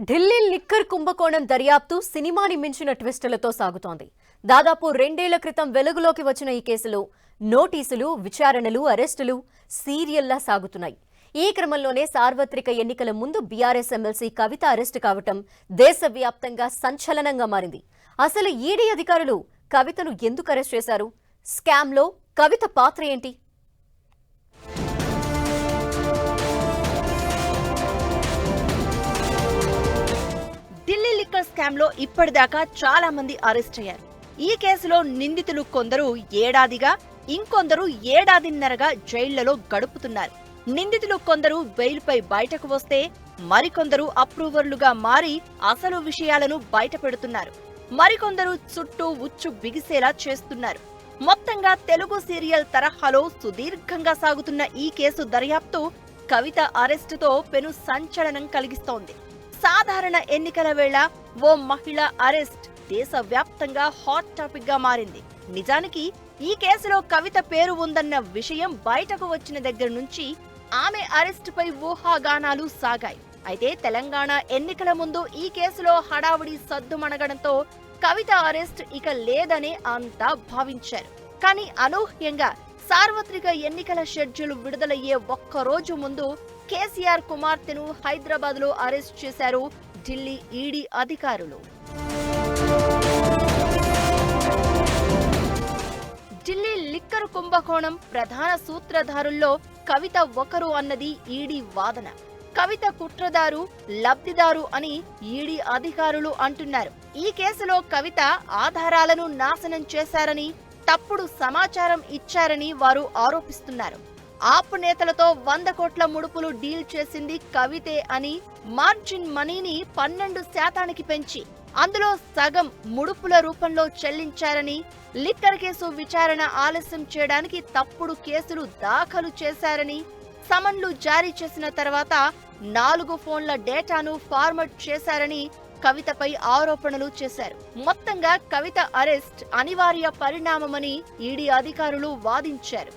Delhi liquor కుంభకోణం దర్యాప్తు సినిమాని మించిన ట్విస్టులతో సాగుతోంది. దాదాపు రెండేళ్ళ క్రితం వెలుగులోకి వచ్చిన ఈ కేసులో నోటీసులు విచారణలు అరెస్టులు సీరియల్లా సాగుతున్నాయి. ఈ క్రమంలోనే సార్వత్రిక ఎన్నికల ముందు బీఆర్ఎస్ ఎమ్మెల్సీ కవిత అరెస్టు కావటం దేశవ్యాప్తంగా సంచలనంగా మారింది. అసలు ఈడీ అధికారులు కవితను ఎందుకు అరెస్ట్ చేశారు? స్కామ్లో కవిత పాత్ర ఏంటి? లిక్కర్లో ఇప్పటిదాకా చాలా మంది అరెస్ట్ అయ్యారు. ఈ కేసులో నిందితులు కొందరు ఏడాదిగా ఇంకొందరు ఏడాదిన్నరగా జైళ్ళలో గడుపుతున్నారు. నిందితులు కొందరు బెయిల్పై బయటకు వస్తే మరికొందరు అప్రూవర్లుగా మారి అసలు విషయాలను బయటపెడుతున్నారు. మరికొందరు చుట్టూ ఉచ్చు బిగిసేలా చేస్తున్నారు. మొత్తంగా తెలుగు సీరియల్ తరహాలో సుదీర్ఘంగా సాగుతున్న ఈ కేసు దర్యాప్తు కవిత అరెస్టుతో పెను సంచలనం కలిగిస్తోంది. సాధారణ ఎన్నికల వేళ ఓ మహిళ అరెస్ట్. దేశవ్యాప్తంగా హాట్ టాపిక్గా మారింది. నిజానికి ఈ కేసులో కవిత పేరు ఉందన్న విషయం బయటకు వచ్చిన దగ్గర నుంచి ఆమె అరెస్టుపై ఊహాగానాలు సాగాయి. అయితే తెలంగాణ ఎన్నికల ముందు ఈ కేసులో హడావుడి సద్దుమణగడంతో కవిత అరెస్ట్ ఇక లేదనే అంతా భావించారు. కానీ అనూహ్యంగా సార్వత్రిక ఎన్నికల షెడ్యూల్ విడుదలయ్యే ఒక్క రోజు ముందు కేసీఆర్ కుమార్తెను హైదరాబాద్లో అరెస్ట్ చేశారు ఢిల్లీ ఈడీ అధికారులు. ఢిల్లీ లిక్కర్ కుంభకోణం ప్రధాన సూత్రధారుల్లో కవిత ఒకరు అన్నది ఈడీ వాదన. కవిత కుట్రదారు లబ్ధిదారు అని ఈడీ అధికారులు అంటున్నారు. ఈ కేసులో కవిత ఆధారాలను నాశనం చేశారని తప్పుడు సమాచారం ఇచ్చారని వారు ఆరోపిస్తున్నారు. ఆప్ నేతలతో వంద కోట్ల ముడుపులు డీల్ చేసింది కవితే అని మార్జిన్ మనీని పన్నెండు శాతానికి పెంచి అందులో సగం ముడుపుల రూపంలో చెల్లించారని లిక్కర్ కేసు విచారణ ఆలస్యం చేయడానికి తప్పుడు కేసులు దాఖలు చేశారని సమన్లు జారీ చేసిన తర్వాత నాలుగు ఫోన్ల డేటాను ఫార్మట్ చేశారని కవితపై ఆరోపణలు చేశారు. మొత్తంగా కవిత అరెస్ట్ అనివార్య పరిణామమని ఈడీ అధికారులు వాదించారు.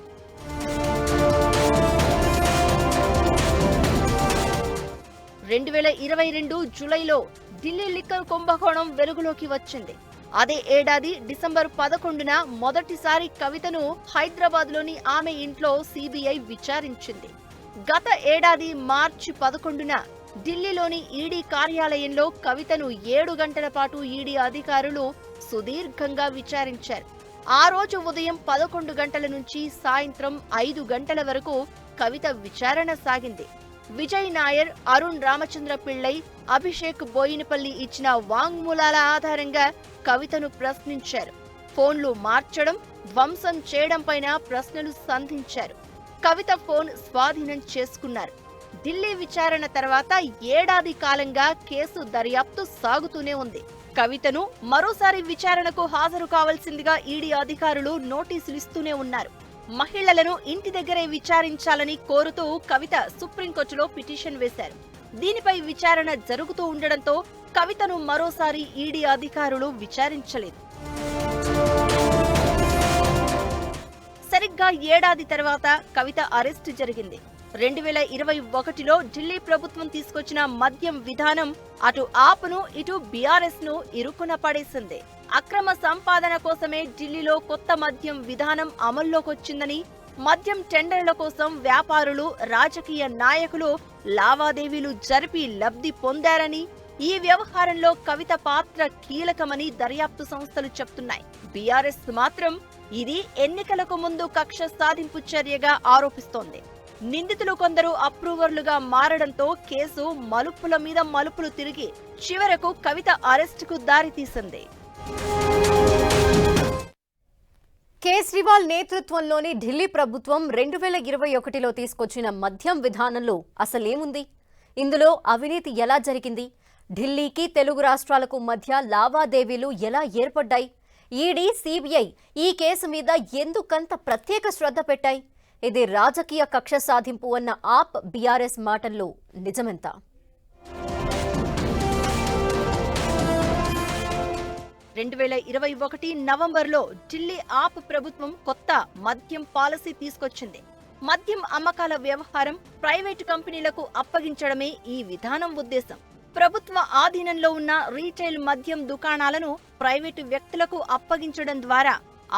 రెండు వేల ఇరవై రెండు జూలైలో ఢిల్లీ లిక్కర్ కుంభకోణం వెలుగులోకి వచ్చింది. అదే ఏడాది డిసెంబర్ పదకొండున మొదటిసారి కవితను హైదరాబాద్లోని ఆమె ఇంట్లో సిబిఐ విచారించింది. గత ఏడాది మార్చి పదకొండున ఢిల్లీలోని ఈడీ కార్యాలయంలో కవితను ఏడు గంటల పాటు ఈడీ అధికారులు సుదీర్ఘంగా విచారించారు. ఆ రోజు ఉదయం పదకొండు గంటల నుంచి సాయంత్రం ఐదు గంటల వరకు కవిత విచారణ సాగింది. విజయ్ నాయర్ అరుణ్ రామచంద్ర పిళ్ళై అభిషేక్ బోయినపల్లి ఇచ్చిన వాంగ్మూలాల ఆధారంగా కవితను ప్రశ్నించారు. ఫోన్లు మార్చడం ధ్వంసం చేయడం పైన ప్రశ్నలు సంధించారు. కవిత ఫోన్ స్వాధీనం చేసుకున్నారు. ఢిల్లీ విచారణ తర్వాత ఏడాది కాలంగా కేసు దర్యాప్తు సాగుతూనే ఉంది. కవితను మరోసారి విచారణకు హాజరు కావాల్సిందిగా ఈడీ అధికారులు నోటీసులు ఇస్తూనే ఉన్నారు. మహిళలను ఇంటి దగ్గరే విచారించాలని కోరుతూ కవిత సుప్రీంకోర్టులో పిటిషన్ వేశారు. దీనిపై విచారణ జరుగుతూ ఉండడంతో కవితను మరోసారి ఈడీ అధికారులు విచారించలేదు. సరిగ్గా ఏడాది తర్వాత కవిత అరెస్టు జరిగింది. రెండు వేల ఇరవై ఒకటిలో ఢిల్లీ ప్రభుత్వం తీసుకొచ్చిన మద్యం విధానం అటు ఆపును ఇటు బీఆర్ఎస్ను ఇరుకున పడేసింది. అక్రమ సంపాదన కోసమే ఢిల్లీలో కొత్త మద్యం విధానం అమల్లోకొచ్చిందని మద్యం టెండర్ల కోసం వ్యాపారులు రాజకీయ నాయకులు లావాదేవీలు జరిపి లబ్ధి పొందారని ఈ వ్యవహారంలో కవిత పాత్ర కీలకమని దర్యాప్తు సంస్థలు చెప్తున్నాయి. బీఆర్ఎస్ మాత్రం ఇది ఎన్నికలకు ముందు కక్ష సాధింపు చర్యగా ఆరోపిస్తోంది. నిందితులు కొందరు అప్రూవర్లుగా మారడంతో కేసు మలుపుల మీద మలుపులు తిరిగి చివరకు కవిత అరెస్టుకు దారితీసింది. కేజ్రీవాల్ నేతృత్వంలోని ఢిల్లీ ప్రభుత్వం రెండు వేల ఇరవై ఒకటిలో తీసుకొచ్చిన మద్యం విధానంలో అసలేముంది? ఇందులో అవినీతి ఎలా జరిగింది? ఢిల్లీకి తెలుగు రాష్ట్రాలకు మధ్య లావాదేవీలు ఎలా ఏర్పడ్డాయి? ఈడీ సిబిఐ ఈ కేసు మీద ఎందుకంత ప్రత్యేక శ్రద్ధ పెట్టాయి? ఇది రాజకీయ కక్ష సాధింపు అన్న ఆప్ బీఆర్ఎస్ మాటల్లో నిజమెంత? రెండు వేల ఇరవై ఒకటి నవంబర్లో ఢిల్లీ ఆప్ ప్రభుత్వం కొత్త మద్యం పాలసీ తీసుకొచ్చింది. మద్యం అమ్మకాల వ్యవహారం ప్రైవేటు కంపెనీలకు అప్పగించడమే ఈ విధానం ఉద్దేశం. ప్రభుత్వ ఆధీనంలో ఉన్న రీటైల్ మద్యం దుకాణాలను ప్రైవేటు వ్యక్తులకు అప్పగించడం ద్వారా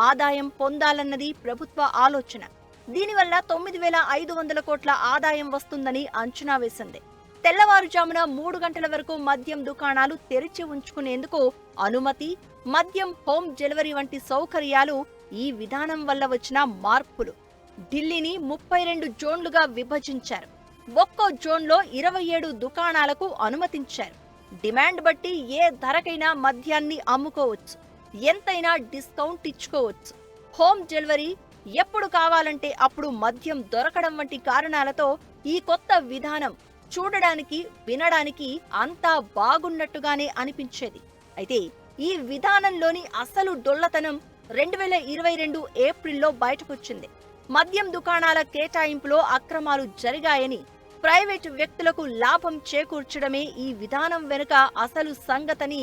ఆదాయం పొందాలన్నది ప్రభుత్వ ఆలోచన. దీనివల్ల తొమ్మిది వేల ఐదు వందల కోట్ల ఆదాయం వస్తుందని అంచనా వేసింది. తెల్లవారుజామున మూడు గంటల వరకు మద్యం దుకాణాలు తెరిచి ఉంచుకునేందుకు అనుమతి మద్యం హోమ్ డెలివరీ వంటి సౌకర్యాలు ఈ విధానం వల్ల వచ్చిన మార్పులు. ఢిల్లీని ముప్పై రెండు జోన్లుగా విభజించారు. ఒక్కో జోన్లో ఇరవై ఏడు దుకాణాలకు అనుమతించారు. డిమాండ్ బట్టి ఏ ధరకైనా మద్యాన్ని అమ్ముకోవచ్చు. ఎంతైనా డిస్కౌంట్ ఇచ్చుకోవచ్చు. హోమ్ డెలివరీ ఎప్పుడు కావాలంటే అప్పుడు మద్యం దొరకడం వంటి కారణాలతో ఈ కొత్త విధానం చూడడానికి వినడానికి అంతా బాగున్నట్టుగానే అనిపించేది. అయితే ఈ విధానంలోని అసలు డొల్లతనం రెండు వేల ఇరవై రెండు ఏప్రిల్లో బయటకొచ్చింది. మద్యం దుకాణాల కేటాయింపులో అక్రమాలు జరిగాయని ప్రైవేటు వ్యక్తులకు లాభం చేకూర్చడమే ఈ విధానం వెనుక అసలు సంగతని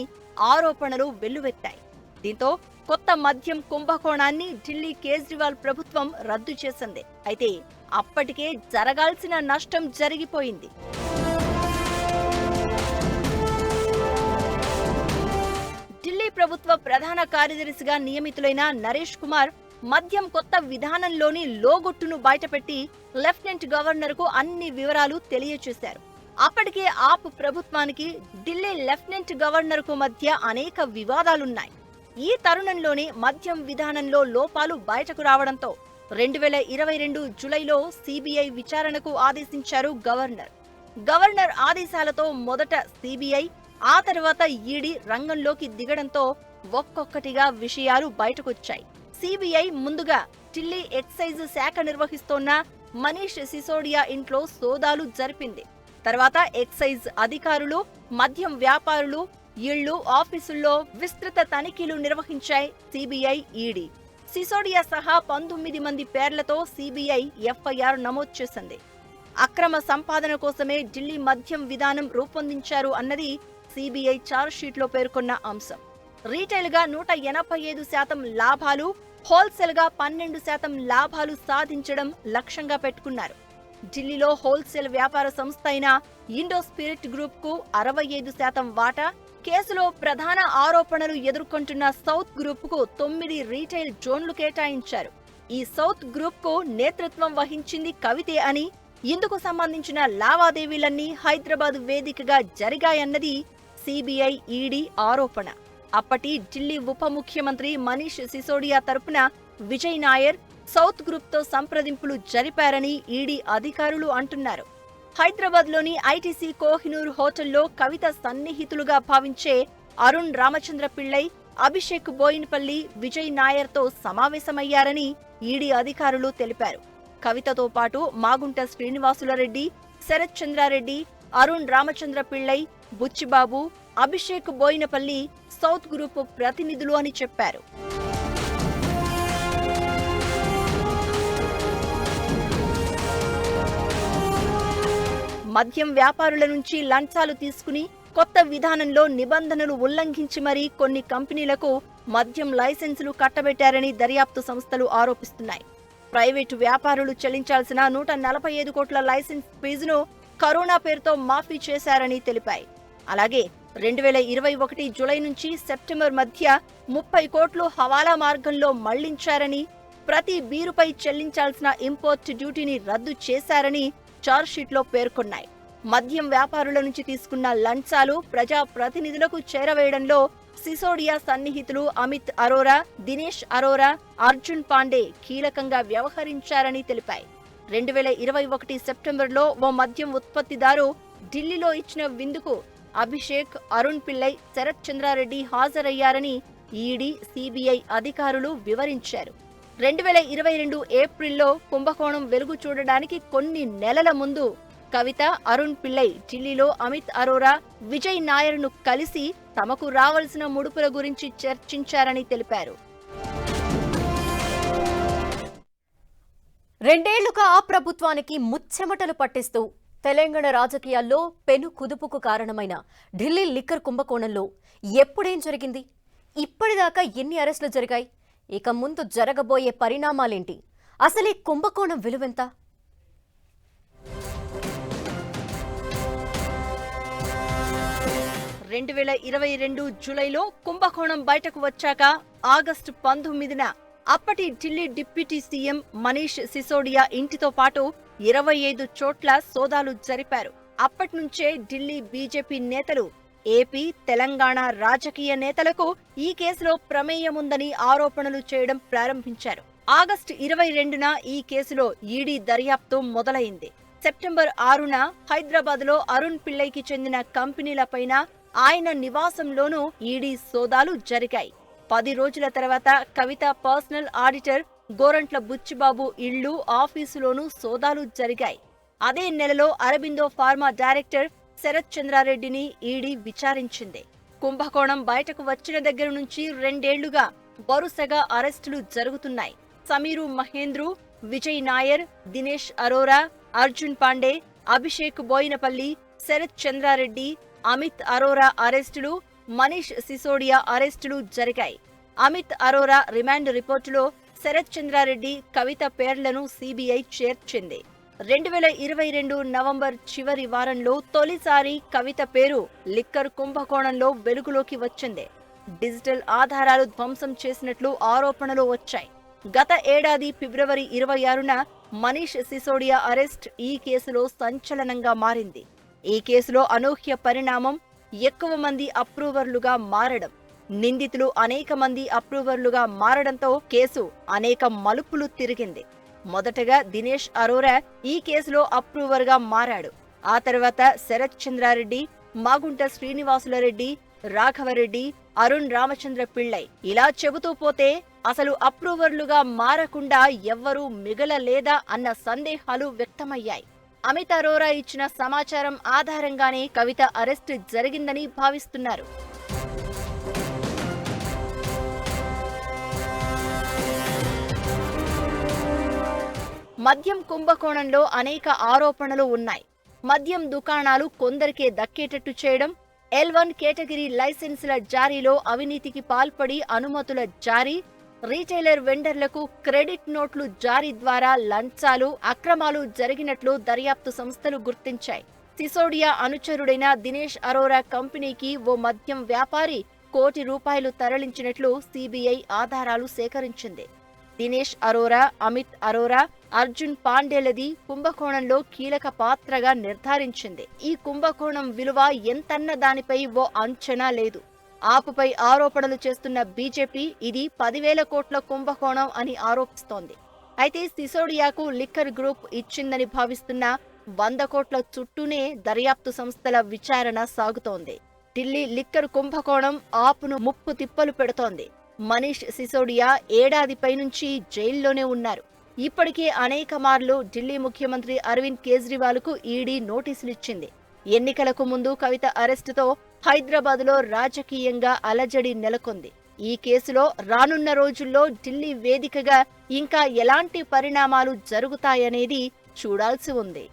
ఆరోపణలు వెల్లువెత్తాయి. దీంతో కొత్త మద్యం కుంభకోణాన్ని ఢిల్లీ కేజ్రీవాల్ ప్రభుత్వం రద్దు చేసింది. అయితే అప్పటికే జరగాల్సిన నష్టం జరిగిపోయింది. ఢిల్లీ ప్రభుత్వ ప్రధాన కార్యదర్శిగా నియమితులైన నరేష్ కుమార్ మద్యం కొత్త విధానంలోని లోగొట్టును బయటపెట్టి లెఫ్టినెంట్ గవర్నర్కు అన్ని వివరాలు తెలియచేశారు అప్పటికే ఆప్ ప్రభుత్వానికి ఢిల్లీ లెఫ్టినెంట్ గవర్నర్కు మధ్య అనేక వివాదాలున్నాయి. ఈ తరుణంలోనే మద్యం విధానంలో లోపాలు బయటకు రావడంతో రెండు వేల ఇరవై రెండు జులైలో సిబిఐ విచారణకు ఆదేశించారు గవర్నర్. గవర్నర్ ఆదేశాలతో మొదట సిబిఐ ఆ తర్వాత ఈడీ రంగంలోకి దిగడంతో ఒక్కొక్కటిగా విషయాలు బయటకొచ్చాయి. సిబిఐ ముందుగా ఢిల్లీ ఎక్సైజ్ శాఖ నిర్వహిస్తోన్న మనీష్ సిసోడియా ఇంట్లో సోదాలు జరిపింది. తర్వాత ఎక్సైజ్ అధికారులు మద్యం వ్యాపారులు ఇళ్ళు ఆఫీసుల్లో విస్తృత తనిఖీలు నిర్వహించాయి సిబిఐ ఈడీ. సిసోడియా సహా పంతొమ్మిది మంది పేర్లతో సిబిఐ ఎఫ్ఐఆర్ నమోదు చేసింది. అక్రమ సంపాదన కోసమే ఢిల్లీ మద్యం విధానం రూపొందించారు అన్నది సిబిఐ షీట్లో పేర్కొన్న అంశం. రీటైల్గా నూట ఎనభై ఐదు శాతం లాభాలు హోల్సేల్గా పన్నెండు శాతం లాభాలు సాధించడం లక్ష్యంగా పెట్టుకున్నారు. ఢిల్లీలో హోల్సేల్ వ్యాపార సంస్థ అయిన ఇండో స్పిరిట్ గ్రూప్కు అరవై ఐదు శాతం వాటా కేసులో ప్రధాన ఆరోపణలు ఎదుర్కొంటున్న సౌత్ గ్రూప్కు తొమ్మిది రీటైల్ జోన్లు కేటాయించారు. ఈ సౌత్ గ్రూప్కు నేతృత్వం వహించింది కవితే అని ఇందుకు సంబంధించిన లావాదేవీలన్నీ హైదరాబాద్ వేదికగా జరిగాయన్నది సిబిఐ ఈడీ ఆరోపణ. అప్పటి ఢిల్లీ ఉప ముఖ్యమంత్రి మనీష్ సిసోడియా తరపున విజయ్ నాయర్ సౌత్ గ్రూప్తో సంప్రదింపులు జరిపారని ఈడీ అధికారులు అంటున్నారు. హైదరాబాద్లోని ఐటీసీ కోహినూర్ హోటల్లో కవిత సన్నిహితులుగా భావించే అరుణ్ రామచంద్ర పిళ్ళై అభిషేక్ బోయిన్పల్లి విజయ్ నాయర్తో సమావేశమయ్యారని ఈడీ అధికారులు తెలిపారు. కవితతో పాటు మాగుంట శ్రీనివాసులరెడ్డి శరత్ చంద్రారెడ్డి అరుణ్ రామచంద్ర పిళ్ళై బుచ్చిబాబు అభిషేక్ బోయినపల్లి సౌత్ గ్రూప్ ప్రతినిధులు అని చెప్పారు. మద్యం వ్యాపారుల నుంచి లంచాలు తీసుకుని కొత్త విధానంలో నిబంధనలు ఉల్లంఘించి మరీ కొన్ని కంపెనీలకు మద్యం లైసెన్సులు కట్టబెట్టారని దర్యాప్తు సంస్థలు ఆరోపిస్తున్నాయి. ప్రైవేటు వ్యాపారులు చెల్లించాల్సిన నూట నలభై ఐదు కోట్ల లైసెన్స్ ఫీజును కరోనా పేరుతో మాఫీ చేశారని తెలిపాయి. అలాగే రెండు వేల ఇరవై ఒకటి జులై నుంచి సెప్టెంబర్ మధ్య ముప్పై కోట్లు హవాలా మార్గంలో మళ్ళించారని ప్రతి బీరుపై చెల్లించాల్సిన ఇంపోర్ట్ డ్యూటీని రద్దు చేశారని చార్జ్షీట్లో పేర్కొన్నాయి. మద్యం వ్యాపారుల నుంచి తీసుకున్న లంచాలు ప్రజా ప్రతినిధులకు చేరవేయడంలో సిసోడియా సన్నిహితులు అమిత్ అరోరా దినేష్ అరోరా అర్జున్ పాండే కీలకంగా వ్యవహరించారని తెలిపాయి. రెండు వేల ఇరవై ఒకటి సెప్టెంబర్లో ఓ మద్యం ఉత్పత్తిదారు ఢిల్లీలో ఇచ్చిన విందుకు అభిషేక్ అరుణ్ పిల్లై శరత్ చంద్రారెడ్డి హాజరయ్యారని ఈడీ సిబిఐ అధికారులు వివరించారు. రెండు వేల ఇరవై రెండు ఏప్రిల్లో కుంభకోణం వెలుగు చూడడానికి కొన్ని నెలల ముందు కవిత అరుణ్ పిల్లై ఢిల్లీలో అమిత్ అరోరా విజయ్ నాయర్ను కలిసి తమకు రావాల్సిన ముడుపుల గురించి చర్చించారని తెలిపారు. రెండేళ్ళుగా ఆ ప్రభుత్వానికి ముచ్చెమటలు పట్టిస్తూ తెలంగాణ రాజకీయాల్లో పెను కుదుపుకు కారణమైన ఢిల్లీ లిక్కర్ కుంభకోణంలో ఎప్పుడేం జరిగింది? ఇప్పటిదాకా ఎన్ని అరెస్టులు జరిగాయి? ఇక ముందు జరగబోయే పరిణామాలేంటి? అసలే కుంభకోణం విలువెంత? రెండు వేల ఇరవై రెండు జూలైలో కుంభకోణం బయటకు వచ్చాక ఆగస్టు పంతొమ్మిదిన అప్పటి ఢిల్లీ డిప్యూటీ సీఎం మనీష్ సిసోడియా ఇంటితో పాటు ఇరవై ఐదు చోట్ల సోదాలు జరిపారు. అప్పటి నుంచే ఢిల్లీ బీజేపీ నేతలు ఏపీ తెలంగాణ రాజకీయ నేతలకు ఈ కేసులో ప్రమేయముందని ఆరోపణలు చేయడం ప్రారంభించారు. ఆగస్టు ఇరవై రెండున ఈ కేసులో ఈడీ దర్యాప్తు మొదలైంది. సెప్టెంబర్ ఆరున హైదరాబాద్లో అరుణ్ పిల్లైకి చెందిన కంపెనీలపైన ఆయన నివాసంలోనూ ఈడీ సోదాలు జరిగాయి. పది రోజుల తర్వాత కవిత పర్సనల్ ఆడిటర్ గోరంట్ల బుచ్చిబాబు ఇళ్ళు ఆఫీసులోనూ సోదాలు జరిగాయి. అదే నెలలో అరబిందో ఫార్మా డైరెక్టర్ శరత్ చంద్రారెడ్డిని ఈడీ విచారించింది. కుంభకోణం బయటకు వచ్చిన దగ్గర నుంచి రెండేళ్ళుగా వరుసగా అరెస్టులు జరుగుతున్నాయి. సమీరు మహేంద్రు విజయ్ నాయర్ దినేష్ అరోరా అర్జున్ పాండే అభిషేక్ బోయినపల్లి శరత్ చంద్రారెడ్డి అమిత్ అరోరా అరెస్టులు మనీష్ సిసోడియా అరెస్టులు జరిగాయి. అమిత్ అరోరా రిమాండ్ రిపోర్టులో శరత్ చంద్రారెడ్డి కవిత పేర్లను సీబీఐ చేర్చింది. రెండు వేల ఇరవై రెండు నవంబర్ చివరి వారంలో తొలిసారి కవిత పేరు లిక్కర్ కుంభకోణంలో వెలుగులోకి వచ్చింది. డిజిటల్ ఆధారాలు ధ్వంసం చేసినట్లు ఆరోపణలు వచ్చాయి. గత ఏడాది ఫిబ్రవరి ఇరవై ఆరున మనీష్ సిసోడియా అరెస్ట్ ఈ కేసులో సంచలనంగా మారింది. ఈ కేసులో అనూహ్య పరిణామం ఎక్కువ మంది అప్రూవర్లుగా మారడం నిందితులు అనేక మంది అప్రూవర్లుగా మారడంతో కేసు అనేక మలుపులు తిరిగింది. మొదటగా దినేష్ అరోరా ఈ కేసులో అప్రూవర్గా మారాడు. ఆ తర్వాత శరత్ చంద్రారెడ్డి మాగుంట శ్రీనివాసులరెడ్డి రాఘవరెడ్డి అరుణ్ రామచంద్ర పిళ్ళై. ఇలా చెబుతూ పోతే అసలు అప్రూవర్లుగా మారకుండా ఎవ్వరూ మిగలలేదా అన్న సందేహాలు వ్యక్తమయ్యాయి. అమిత్ అరోరా ఇచ్చిన సమాచారం ఆధారంగానే కవిత అరెస్టు జరిగిందని భావిస్తున్నారు. మద్యం కుంభకోణంలో అనేక ఆరోపణలు ఉన్నాయి. మద్యం దుకాణాలు కొందరికే దక్కేటట్టు చేయడం ఎల్ వన్ కేటగిరీ లైసెన్సుల జారీలో అవినీతికి పాల్పడి అనుమతుల జారీ రీటైలర్ వెండర్లకు క్రెడిట్ నోట్లు జారీ ద్వారా లంచాలు అక్రమాలు జరిగినట్లు దర్యాప్తు సంస్థలు గుర్తించాయి. సిసోడియా అనుచరుడైన దినేష్ అరోరా కంపెనీకి ఓ మద్యం వ్యాపారి కోటి రూపాయలు తరలించినట్లు సిబిఐ ఆధారాలు సేకరించింది. దినేష్ అరోరా అమిత్ అరోరా అర్జున్ పాండేలది కుంభకోణంలో కీలక పాత్రగా నిర్ధారించింది. ఈ కుంభకోణం విలువ ఎంతన్న దానిపై ఓ అంచనా లేదు. ఆపుపై ఆరోపణలు చేస్తున్న బీజేపీ ఇది పదివేల కోట్ల కుంభకోణం అని ఆరోపిస్తోంది. అయితే సిసోడియాకు లిక్కర్ గ్రూప్ ఇచ్చిందని భావిస్తున్న వంద కోట్ల చుట్టూనే దర్యాప్తు సంస్థల విచారణ సాగుతోంది. ఢిల్లీ లిక్కర్ కుంభకోణం ఆపును ముప్పు తిప్పలు పెడుతోంది. మనీష్ సిసోడియా ఏడాదిపై నుంచి జైల్లోనే ఉన్నారు. ఇప్పటికే అనేక మార్లు ఢిల్లీ ముఖ్యమంత్రి అరవింద్ కేజ్రీవాల్కు ఈడీ నోటీసులిచ్చింది. ఎన్నికలకు ముందు కవిత అరెస్టుతో హైదరాబాద్లో రాజకీయంగా అలజడి నెలకొంది. ఈ కేసులో రానున్న రోజుల్లో ఢిల్లీ వేదికగా ఇంకా ఎలాంటి పరిణామాలు జరుగుతాయనేది చూడాల్సి ఉంది.